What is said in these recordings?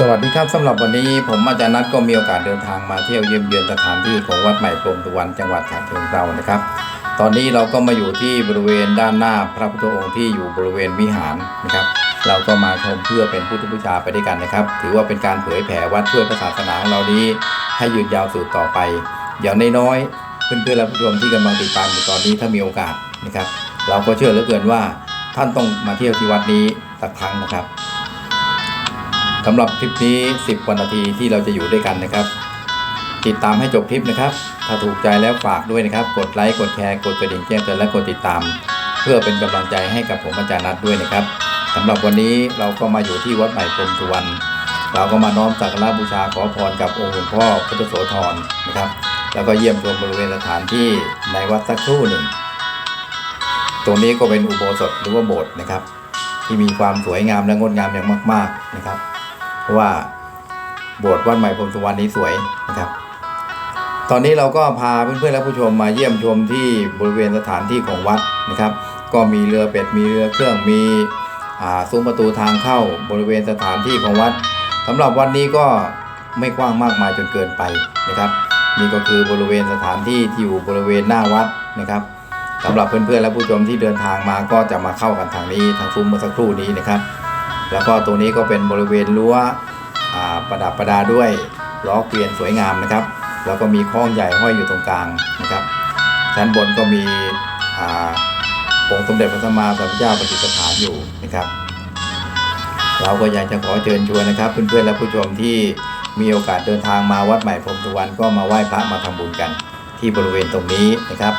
สวัสดีครับสำหรับวันนี้ผมอาจารย์นัทก็มีโอกาสเดินทางมาเที่ยวเยี่ยมเยือนสถานที่ของวัดใหม่พรมสุวรรณจังหวัดฉะเชิงเทรานะครับ ตอนนี้เราก็มาอยู่ที่บริเวณด้านหน้าพระพุทธองค์ที่อยู่บริเวณวิหารนะครับ เราก็มาชมเพื่อเป็นพุทธบูชาไปด้วยกันนะครับ ถือว่าเป็นการเผยแผ่วัดช่วยศาสนาของเรานี้ให้ยืนยาวสืบต่อไป อย่างน้อยๆเพื่อนๆและผู้ชมที่กำลังติดตามอยู่ตอนนี้ถ้ามีโอกาสนะครับ เราก็เชื่อเหลือเกินว่าท่านต้องมาเที่ยวที่วัดนี้สักครั้งนะครับ สำหรับคลิปนี้ 10วันนาทีที่เราจะอยู่ด้วยกันนะครับ ติดตามให้จบคลิปนะครับ ถ้าถูกใจแล้วฝากด้วยนะครับ กดไลค์กดแชร์กดกระดิ่งแจ้งเตือนและกดติดตาม เพื่อเป็นกำลังใจให้กับผมอาจารย์นัทด้วยนะครับสำหรับวันนี้เราก็มาอยู่ที่วัดใหม่พรมสุวรรณเราก็มาน้อมสักการะบูชาขอพรกับองค์หลวงพ่อพุทธโสธรนะครับ แล้วก็เยี่ยมชมบริเวณสถานที่ในวัดสักครู่หนึ่ง ตรงนี้ก็เป็นอุโบสถหรือว่าโบสถ์นะครับ ที่มีความสวยงามและงดงามอย่างมาก ๆนะครับ เพราะว่าโบสถ์วัดใหม่พรมสุวรรณนี้สวยนะครับ ตอนนี้เราก็พาเพื่อนๆและผู้ชมมาเยี่ยมชมที่บริเวณสถานที่ของวัดนะครับ ก็มีเรือเป็ดมีเรือเครื่องมีซุ้มประตูทางเข้าบริเวณสถานที่ของวัดสำหรับวันนี้ก็ไม่กว้างมากมายจนเกินไปนะครับนี่ก็คือบริเวณสถานที่ที่อยู่บริเวณหน้าวัดนะครับสำหรับเพื่อนๆและผู้ชมที่เดินทางมาก็จะมาเข้ากันทางนี้ทางซุ้มเมื่อสักครู่นี้นะครับ แล้วก็ตรงนี้ก็เป็นบริเวณรั้วประดับประดาด้วยล้อเกวียนสวยงามนะครับ แล้วก็มีคล้องใหญ่ห้อยอยู่ตรงกลางนะครับ ชั้นบนก็มีองค์สมเด็จพระสัมมาสัมพุทธเจ้าประดิษฐานอยู่นะครับ เราก็อยากจะขอเชิญชวนนะครับ เพื่อนๆและผู้ชมที่มีโอกาสเดินทางมาวัดใหม่พรมสุวรรณก็มาไหว้พระมาทำบุญกัน ที่บริเวณตรงนี้นะครับ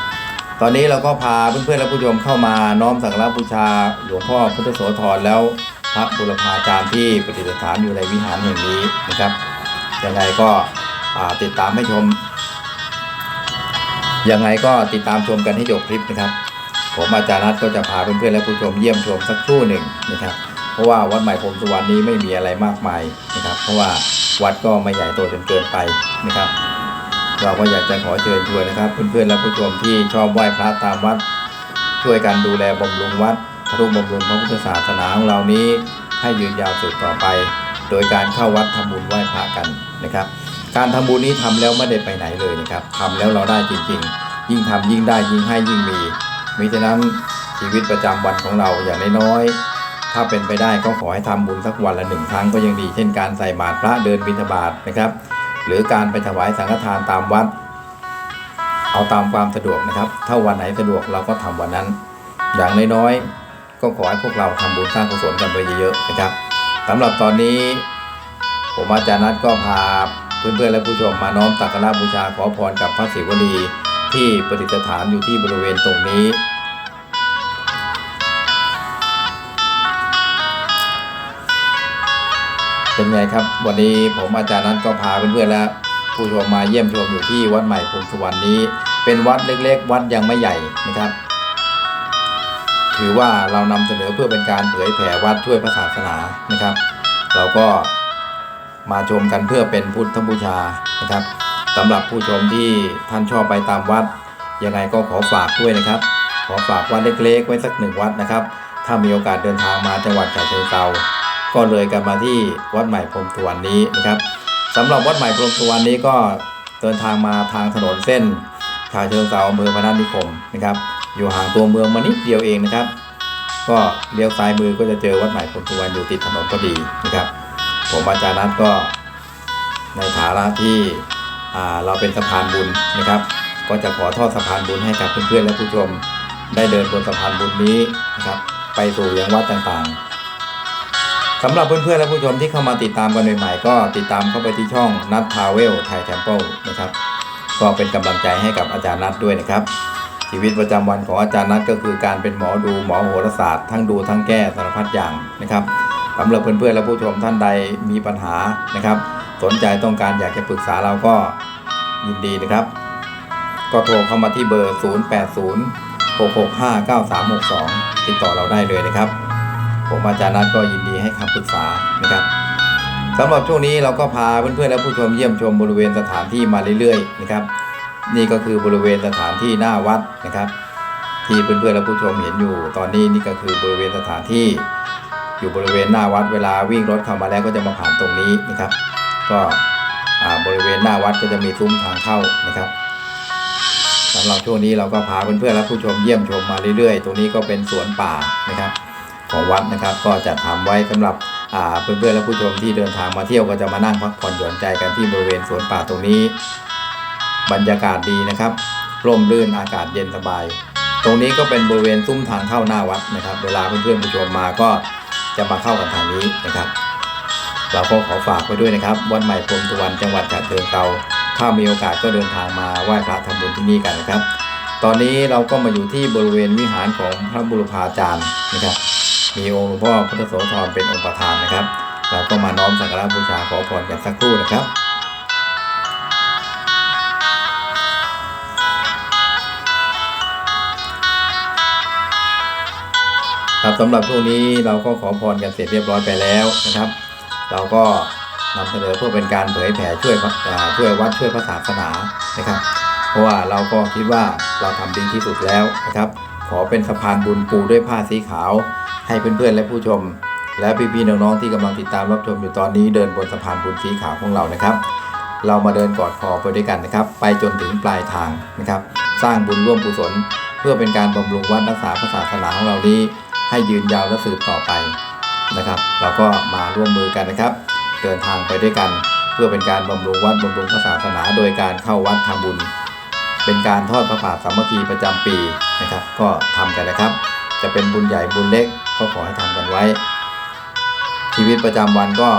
ตอนนี้เราก็พาเพื่อนๆและผู้ชมเข้ามาน้อมสักการะบูชาหลวงพ่อพุทธโสธรแล้ว พระบุรพาจารย์ที่ประดิษฐานอยู่ในวิหารแห่งนี้นะครับยังไงก็ติดตามให้ชมยังไงก็ติดตามชมกันให้จบคลิปนะครับ ผมอาจารย์นัทก็จะพาเพื่อนๆและผู้ชมเยี่ยมชมสักครู่หนึ่งนะครับ เพราะว่าวัดใหม่พรมสุวรรณนี้ไม่มีอะไรมากมายนะครับ เพราะว่าวัดก็ไม่ใหญ่โตจนเกินไปนะครับ เราก็อยากจะขอเชิญชวนนะครับ เพื่อนๆและผู้ชมที่ชอบไหว้พระตามวัด ช่วยกันดูแลบำรุงวัด ทรุบำรุงพระพุทธศาสนาของเรานี้ ให้ยืนยาวสืบต่อไป โดยการเข้าวัดทำบุญไหว้พระกันนะครับ การทำบุญนี้ทำแล้วไม่ได้ไปไหนเลยนะครับทำแล้วเราได้จริงๆ ยิ่งทำยิ่งได้ยิ่งให้ยิ่งมีมิฉะนั้นชีวิตประจำวันของเราอย่างน้อยๆถ้าเป็นไปได้ก็ขอให้ทำบุญสักวันละหนึ่งครั้งก็ยังดี เช่นการใส่บาตรพระเดินบิณฑบาตนะครับ หรือการไปถวายสังฆทานตามวัด เอาตามความสะดวกนะครับ ถ้าวันไหนสะดวกเราก็ทำวันนั้น อย่างน้อยๆ ก็ขอให้พวกเราทำบุญสร้างกุศลกันไปเยอะๆนะครับสำหรับตอนนี้ผมอาจารย์นัทก็พาเพื่อนๆและผู้ชมมาน้อมสักการบูชาขอพรกับพระศิวลีที่ประดิษฐานอยู่ที่บริเวณตรงนี้ เป็นไงครับ วันนี้ผมอาจารย์นัทก็พาเพื่อนๆและผู้ชมมาเยี่ยมชมอยู่ที่วัดใหม่พรหมสุวรรณนี้ เป็นวัดเล็กๆ วัดยังไม่ใหญ่นะครับ ถือว่าเรานำเสนอเพื่อเป็นการเผยแผ่วัดช่วยพระศาสนานะครับ เราก็มาชมกันเพื่อเป็นพุทธบูชานะครับสำหรับผู้ชมที่ท่านชอบไปตามวัดยังไงก็ขอฝากด้วยนะครับ ขอฝากวัดเล็กๆไว้สักหนึ่งวัดนะครับ ถ้ามีโอกาสเดินทางมาจังหวัดฉะเชิงเทราก็เลยกันมาที่วัดใหม่พรมสุวรรณนี้นะครับสำหรับวัดใหม่พรมสุวรรณนี้ก็เดินทางมาทางถนนเส้นฉะเชิงเทราอำเภอพนัสนิคมนะครับ อยู่ห่างตัวเมืองมานิดเดียวเองนะครับ ก็เลี้ยวซ้ายมือก็จะเจอวัดใหม่พรหมสุวรรณอยู่ติดถนนพอดีนะครับ ผมอาจารย์นัทก็ในฐานะที่เราเป็นสะพานบุญนะครับ ก็จะขอทอดสะพานบุญให้กับเพื่อนๆและผู้ชมได้เดินบนสะพานบุญนี้นะครับ ไปสู่ยังวัดต่างๆสำหรับเพื่อนๆและผู้ชมที่เข้ามาติดตามกันใหม่ๆก็ติดตามเข้าไปที่ช่องนัททาวเวลไทยแทมเปิลนะครับ ก็เป็นกำลังใจให้กับอาจารย์นัทด้วยนะครับ ชีวิตประจำวันของอาจารย์นัทก็คือการเป็นหมอดูหมอโหราศาสตร์ทั้งดูทั้งแก้สารพัดอย่างนะครับสำหรับเพื่อนๆและผู้ชมท่านใดมีปัญหานะครับ สนใจต้องการอยากจะปรึกษาเราก็ยินดีนะครับ ก็โทรเข้ามาที่เบอร์ 0806659362 ติดต่อเราได้เลยนะครับ ผมอาจารย์นัทก็ยินดีให้คำปรึกษานะครับสำหรับช่วงนี้เราก็พาเพื่อนๆและผู้ชมเยี่ยมชมบริเวณสถานที่มาเรื่อยๆนะครับ นี่ก็คือบริเวณสถานที่หน้าวัดนะครับ ที่เพื่อนๆและผู้ชมเห็นอยู่ ตอนนี้นี่ก็คือบริเวณสถานที่อยู่บริเวณหน้าวัดเวลาวิ่งรถเข้ามาแล้วก็จะมาผ่านตรงนี้นะครับ ก็บริเวณหน้าวัดก็จะมีซุ้มทางเข้านะครับสำหรับช่วงนี้เราก็พาเพื่อนๆและผู้ชมเยี่ยมชมมาเรื่อยๆ ตรงนี้ก็เป็นสวนป่านะครับ ของวัดนะครับ ก็จะทำไว้สำหรับเพื่อนๆและผู้ชมที่เดินทางมาเที่ยวก็จะมานั่งพักผ่อนหย่อนใจกันที่บริเวณสวนป่าตรงนี้ บรรยากาศดีนะครับ ร่มรื่นอากาศเย็นสบาย ตรงนี้ก็เป็นบริเวณซุ้มทางเข้าหน้าวัดนะครับ เวลาเพื่อนๆผู้ชมมาก็จะมาเข้ากันทางนี้นะครับ เราก็ขอฝากไว้ด้วยนะครับ วัดใหม่พรมสุวรรณจังหวัดฉะเชิงเทราถ้ามีโอกาสก็เดินทางมาไหว้พระทำบุญที่นี่กันนะครับ ตอนนี้เราก็มาอยู่ที่บริเวณวิหารของพระบุรพาจารย์นะครับ มีองค์หลวงพ่อพุทธโสธรเป็นองค์ประธานนะครับ เราก็มาน้อมสักการะบูชาขอพรกันสักครู่นะครับ ครับสำหรับช่วงนี้เราก็ขอพรกันเสร็จเรียบร้อยไปแล้วนะครับ เราก็นำเสนอเพื่อเป็นการเผยแผ่ช่วยช่วยวัดช่วยพระศาสนานะครับ เพราะว่าเราก็คิดว่าเราทำดีที่สุดแล้วนะครับ ขอเป็นสะพานบุญปูด้วยผ้าสีขาว ให้เพื่อนๆและผู้ชม และพี่ๆน้องๆที่กำลังติดตามรับชมอยู่ตอนนี้เดินบนสะพานบุญสีขาวของเรานะครับ เรามาเดินกอดคอไปด้วยกันนะครับ ไปจนถึงปลายทางนะครับ สร้างบุญร่วมกุศล เพื่อเป็นการบำรุงวัดรักษาพระศาสนาของเรานี้ ให้ยืนยาวและสืบต่อไปนะครับ เราก็มาร่วมมือกันนะครับ เดินทางไปด้วยกัน เพื่อเป็นการบำรุงวัดบำรุงพระศาสนา โดยการเข้าวัดทำบุญ เป็นการทอดพระป่าสามัคคีประจำปีนะครับ ก็ทำกันนะครับ จะเป็นบุญใหญ่บุญเล็กก็ขอให้ทำกันไว้ ชีวิตประจำวันก็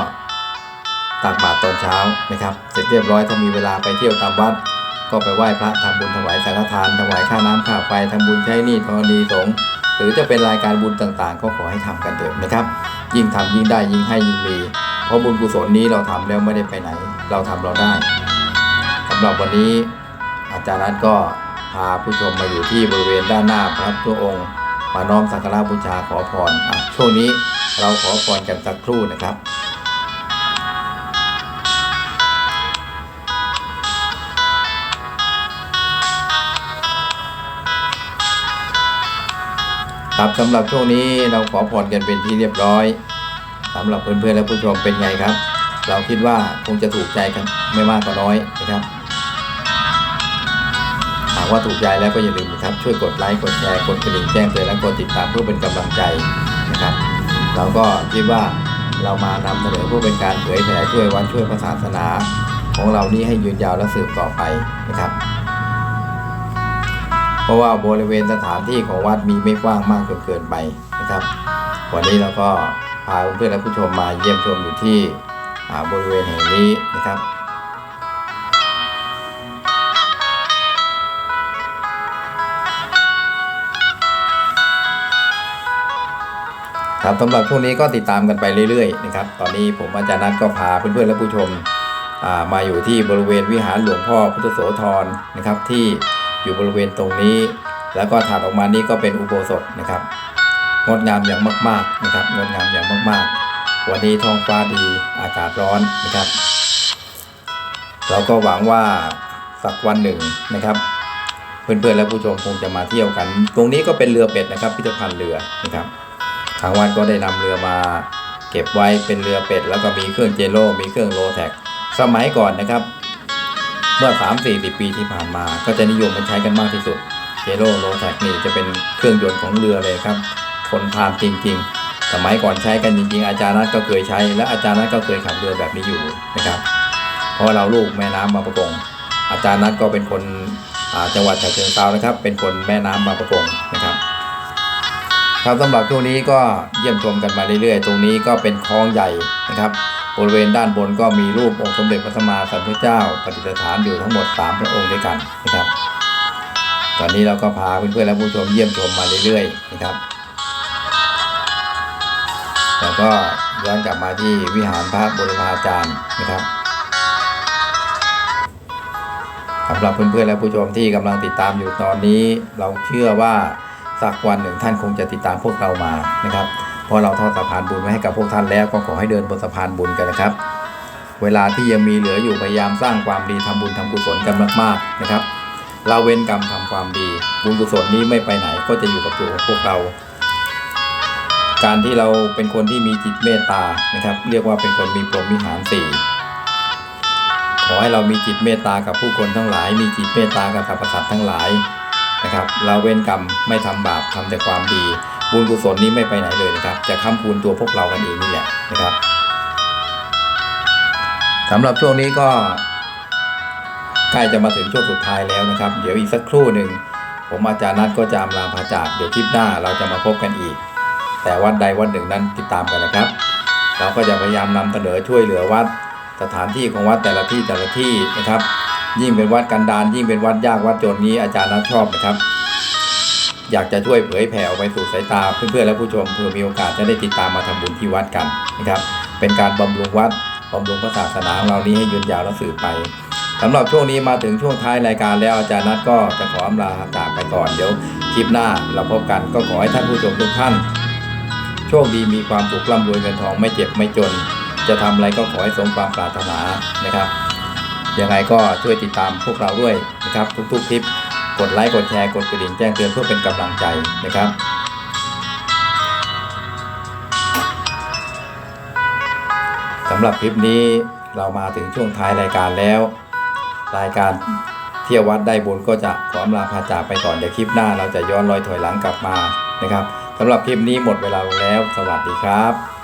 ตักบาตรตอนเช้านะครับ เสร็จเรียบร้อยถ้ามีเวลาไปเที่ยวตามวัด ก็ไปไหว้พระทำบุญถวายสังฆทานถวายค่าน้ำค่าไฟทำบุญใช้หนี้ธรณีสงฆ์ หรือจะเป็นรายการบุญต่างๆ ก็ขอให้ทำกันเถิดนะครับ ยิ่งทำยิ่งได้ยิ่งให้ยิ่งมี เพราะบุญกุศลนี้เราทำแล้วไม่ได้ไปไหน เราทำเราได้สำหรับวันนี้อาจารย์นัทก็พาผู้ชมมาอยู่ที่บริเวณด้านหน้าพระพุทธองค์มาน้อมสักการะบูชาขอพรอะช่วงนี้เราขอพรกันสักครู่นะครับ ครับสำหรับช่วงนี้เราขอพรกันเป็นที่เรียบร้อยสำหรับเพื่อนๆและผู้ชมเป็นไงครับ เราคิดว่าคงจะถูกใจกันไม่มากก็น้อยนะครับหากว่าถูกใจแล้วก็อย่าลืมนะครับช่วยกดไลค์กดแชร์กดกระดิ่งแจ้งเตือนและกดติดตามเพื่อเป็นกำลังใจนะครับ เราก็คิดว่าเรามานำเสนอเพื่อเป็นการเผยแผ่ช่วยวันช่วยศาสนา ของเรานี้ให้ยืนยาวและสืบต่อไปนะครับ เพราะว่าบริเวณสถานที่ของวัดมีไม่กว้างมากจนเกินไปนะครับ วันนี้เราก็พาเพื่อนและผู้ชมมาเยี่ยมชมอยู่ที่บริเวณแห่งนี้นะครับครับสำหรับช่วงนี้ก็ติดตามกันไปเรื่อยๆนะครับ ตอนนี้ผมอาจารย์นัทก็พาเพื่อนๆและผู้ชมามาอยู่ที่บริเวณวิหารหลวงพ่อพุทธโสธรนะครับที่ อยู่บริเวณตรงนี้ แล้วก็ถัดออกมานี่ก็เป็นอุโบสถนะครับ งดงามอย่างมาก ๆนะครับ งดงามอย่างมาก ๆ วันนี้ท้องฟ้าดีอากาศร้อนนะครับ เราก็หวังว่าสักวันหนึ่งนะครับเพื่อนๆและผู้ชมคงจะมาเที่ยวกัน ตรงนี้ก็เป็นเรือเป็ดนะครับพิพิธภัณฑ์เรือนะครับทางวัดก็ได้นำเรือมา เก็บไว้เป็นเรือเป็ด แล้วก็มีเครื่องเจโร่มีเครื่องโลแท็กสมัยก่อนนะครับ เมื่อ 3 4 0 ปีที่ผ่านมา ก็จะนิยมมันใช้กันมากที่สุดเจโร่โลแท็กนี่จะเป็นเครื่องยนต์ของเรือเลยครับทนทานจริง ๆ สมัยก่อนใช้กันจริง ๆ อาจารย์นัทก็เคยใช้ และอาจารย์นัทก็เคยขับเรือแบบนี้อยู่นะครับ เพราะเราลูกแม่น้ำบางประกง อาจารย์นัทก็เป็นคนจังหวัดฉะเชิงเทรานะครับ เป็นคนแม่น้ำบางประกงนะครับครับสำหรับช่วงนี้ก็เยี่ยมชมกันมาเรื่อยๆ ตรงนี้ก็เป็นคลองใหญ่นะครับ บริเวณด้านบนก็มีรูปองค์สมเด็จพระสัมมาสัมพุทธเจ้าประดิษฐานอยู่ทั้งหมด 3 พระองค์ด้วยกันนะครับ ตอนนี้เราก็พาเพื่อนๆและผู้ชมเยี่ยมชมมาเรื่อยๆนะครับ แล้วก็ย้อนกลับมาที่วิหารพระบรมอาจารย์นะครับสำหรับเพื่อนๆและผู้ชมที่กำลังติดตามอยู่ตอนนี้ เราเชื่อว่าสักวันหนึ่งท่านคงจะติดตามพวกเรามานะครับ เพราะเราทอดสะพานบุญไว้ให้กับพวกท่านแล้วก็ขอให้เดินบนสะพานบุญกันนะครับ เวลาที่ยังมีเหลืออยู่พยายามสร้างความดีทำบุญทำกุศลกันมากๆนะครับ เราเว้นกรรมทำความดี บุญกุศลนี้ไม่ไปไหนก็จะอยู่กับตัวพวกเรา การที่เราเป็นคนที่มีจิตเมตตานะครับ เรียกว่าเป็นคนมีพรหมวิหารสี่ขอให้เรามีจิตเมตตากับผู้คนทั้งหลาย มีจิตเมตตากับสรรพสัตว์ทั้งหลายนะครับ เราเว้นกรรมไม่ทำบาปทำแต่ความดี บุญกุศลนี้ไม่ไปไหนเลยนะครับ จะค้ำคูณตัวพวกเรากันเองนี่แหละนะครับสำหรับช่วงนี้ก็ใกล้จะมาถึงช่วงสุดท้ายแล้วนะครับ เดี๋ยวอีกสักครู่หนึ่งผมอาจารย์นัทก็จะอำลาพาจากเดี๋ยวคลิปหน้าเราจะมาพบกันอีก แต่วัดใดวัดหนึ่งนั้นติดตามกันนะครับ เราก็จะพยายามนำเสนอช่วยเหลือวัดสถานที่ของวัดแต่ละที่แต่ละที่นะครับ ยิ่งเป็นวัดกันดารยิ่งเป็นวัดยากวัดจนนี้อาจารย์นัทชอบนะครับ อยากจะช่วยเผยแผ่ออกไปสู่สายตาเพื่อนๆและผู้ชมเพื่อมีโอกาสจะได้ติดตามมาทำบุญที่วัดกันนะครับ เป็นการบำรุงวัดบำรุงพระศาสนาของเรานี้ให้ยืนยาวและสืบไปสำหรับช่วงนี้มาถึงช่วงท้ายรายการแล้วอาจารย์นัทก็จะขออำลาจากไปก่อนเดี๋ยวคลิปหน้าเราพบกันก็ขอให้ท่านผู้ชมทุกท่าน โชคดีมีความสุขร่ำรวยเงินทองไม่เจ็บไม่จน จะทำอะไรก็ขอให้สมความปรารถนานะครับยังไงก็ช่วยติดตามพวกเราด้วยนะครับทุกๆคลิป กดไลค์กดแชร์กดกระดิ่งแจ้งเตือนเพื่อเป็นกำลังใจนะครับสำหรับคลิปนี้เรามาถึงช่วงท้ายรายการแล้ว รายการเที่ยววัดได้บุญก็จะขออำลาพาจากไปก่อนเดี๋ยวคลิปหน้าเราจะย้อนรอยถอยหลังกลับมานะครับสำหรับคลิปนี้หมดเวลาลงแล้ว สวัสดีครับ